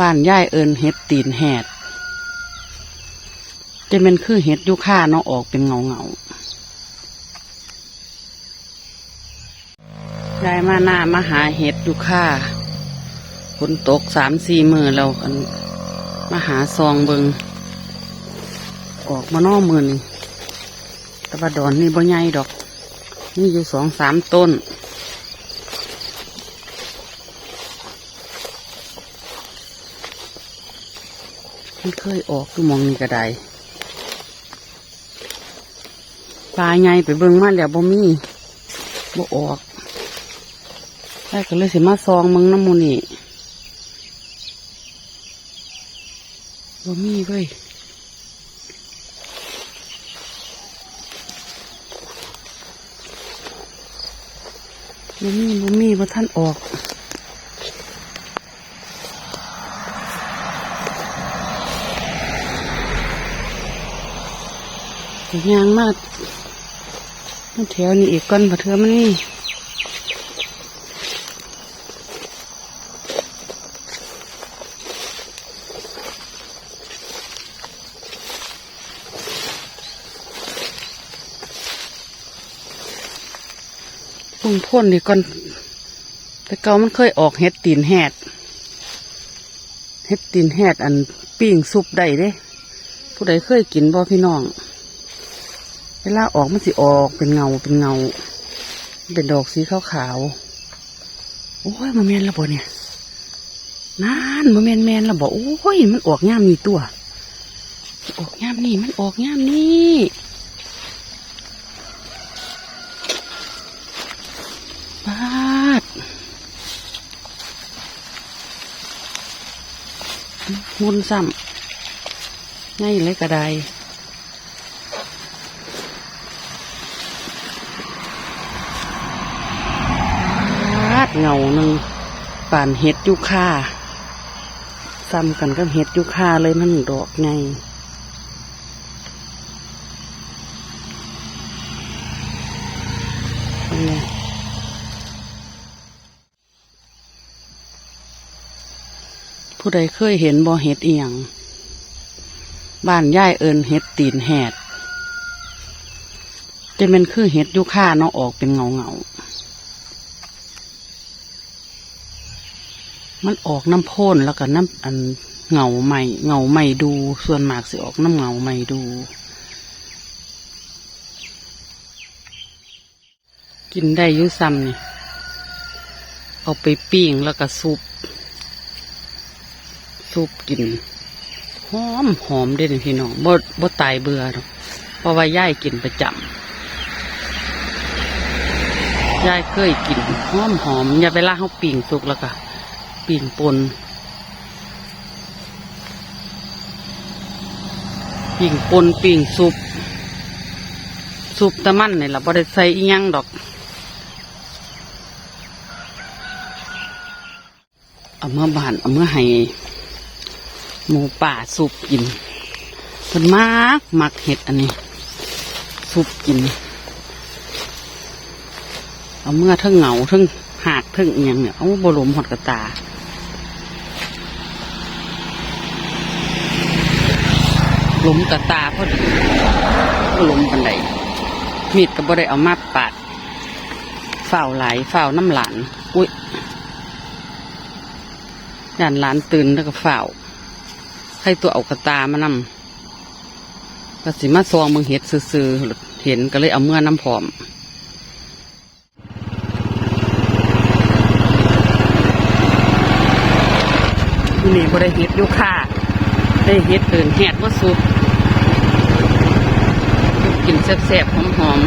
บ้านย่ายเอินเห็ดตีนแหดจะเป็นคือเห็ดยุค่าเนาะออกเป็นเงาเงายายมาหน้ามาหาเห็ดยุค่าฝนตกสามสี่มือเราอันมาหาซองเบิงออกมานอกมือนี่แตะบาดอนนี่บ่ใหญ่ดอก นี่อยู่สองสามต้น มันเคยออกคือมองนี่ก็ได้ปลาไงไปเบิ่งมาแล้วบ่มีบ่ออกได้ก็เลยสิมาซองมึงน้ำมูนี่บ่มีเว้ยบ่มีบ่มีบ่ท่านออก แต่ยางมากมันแถวนี้อีกก้อนบะเทือมันนี่พุ่งพ่นนี่ก่อนแต่เกามันเคยออกเห็ดตีนแหดเห็ดตีนแหดอันปิ้งซุปได้เด้ ผู้ใดเคยกินบ่พี่น้อง เวลาออกมันสิออกเป็นเงาเป็นเงา เป็นดอกสีขาวขาวโอ้ยมาแมนและบ่เนี่ยนั่นมาแมนแมนและบ่โอ้ยมันออกงามนี่ตัวออกงามนี่มันออกงามนี่บาดมุนซ้ำง่ายเลยกระได พาด เงาหนึ่งป่านเห็ดยุค่าซ้ำกันกับเห็ดยุค่าเลยมันดอกไงไงผู้ใดเคยเห็นบ่เห็ดเอียง บ้านย่ายเอินเห็ดตีนแหดจะเป็นคือเห็ดยุค่าเนาะออกเป็นเงาเงา มันออกน้ำพ่นแล้วก็น้ำอันเงาใหม่เงาใหม่ดู ส่วนมากสิออกน้ำเงาใหม่ดู กินได้ยุ่ซ้ำนี่เอาไปปิ้งแล้วก็ซุปซุปกินหอมหอมเด้นี่พี่น้องบ่บ่ตายเบื่อหรอกเพราะว่าย่ายกินประจำย่ายเคยกินหอมหอมอย่าเวลาเขาปิ้งสุกแล้วก็ ปิ่งปนปิ่งปนปิ่งซุปซุปตะมันนี่ละบ่ได้ใส่อีหยังดอก เอาเมื่อบานเอาเมื่อให้หมูป่าซุปกินเพิ่นมากมักเห็ดอันนี้ ซุปกิน เอาเมื่อเทั้งเหงาเทั้งหากเทั้งเอียงเนี่ยเอาบรมหดกระตา หลุมกระตาพอดีหลุมปันไดมีดก็บ่ได้เอามาปาดฝ่าไหลฝ่าน้ำหลานอุ้ยย่านหลานตื่นแล้วก็ฝ่าให้ตัวเอากระตามานำก็สิมาซองมึงเห็ดซื่อๆเห็นก็เลยเอาเมื่อน้ำผอมนี่บ่ได้เฮ็ดอยู่ค่ะ ได้เฮ็ดเดินแหดว่าสุก แสบๆหอม